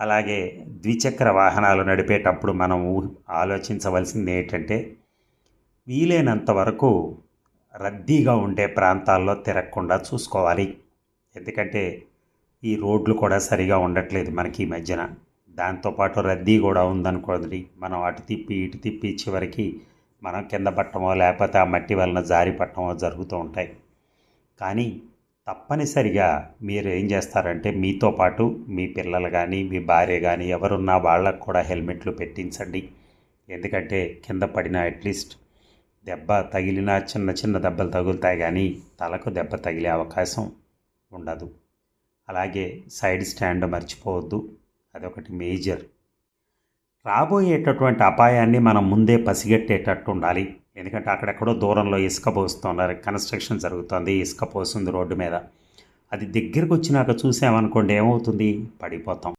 అలాగే ద్విచక్ర వాహనాలు నడిపేటప్పుడు మనం ఆలోచించవలసింది ఏంటంటే వీలైనంత వరకు రద్దీగా ఉండే ప్రాంతాల్లో తిరగకుండా చూసుకోవాలి. ఎందుకంటే ఈ రోడ్లు కూడా సరిగా ఉండట్లేదు మనకి ఈ మధ్యన. దాంతోపాటు రద్దీ కూడా ఉందనుకోండి మనం అటు తిప్పి ఇటు తిప్పి చివరికి మనం కింద పట్టమో లేకపోతే ఆ మట్టి వలన జారి పట్టమో జరుగుతూ ఉంటాయి. కానీ తప్పనిసరిగా మీరు ఏం చేస్తారంటే మీతో పాటు మీ పిల్లలు కానీ మీ భార్య కానీ ఎవరున్నా వాళ్ళకు కూడా హెల్మెట్లు పెట్టించండి. ఎందుకంటే కింద పడిన అట్లీస్ట్ దెబ్బ తగిలిన చిన్న చిన్న దెబ్బలు తగులుతాయి కానీ తలకు దెబ్బ తగిలే అవకాశం ఉండదు. అలాగే సైడ్ స్టాండ్ మర్చిపోవద్దు. అదొకటి మేజర్ రాబోయేటటువంటి అపాయాన్ని మనం ముందే పసిగట్టేటట్టు ఉండాలి ఎందుకంటే అక్కడెక్కడో దూరంలో ఇసుక పోస్తున్నారు. కన్స్ట్రక్షన్ జరుగుతుంది. ఇసుక పోస్తుంది రోడ్డు మీద. అది దగ్గరకు వచ్చినాక చూసామనుకోండి ఏమవుతుంది? పడిపోతాం.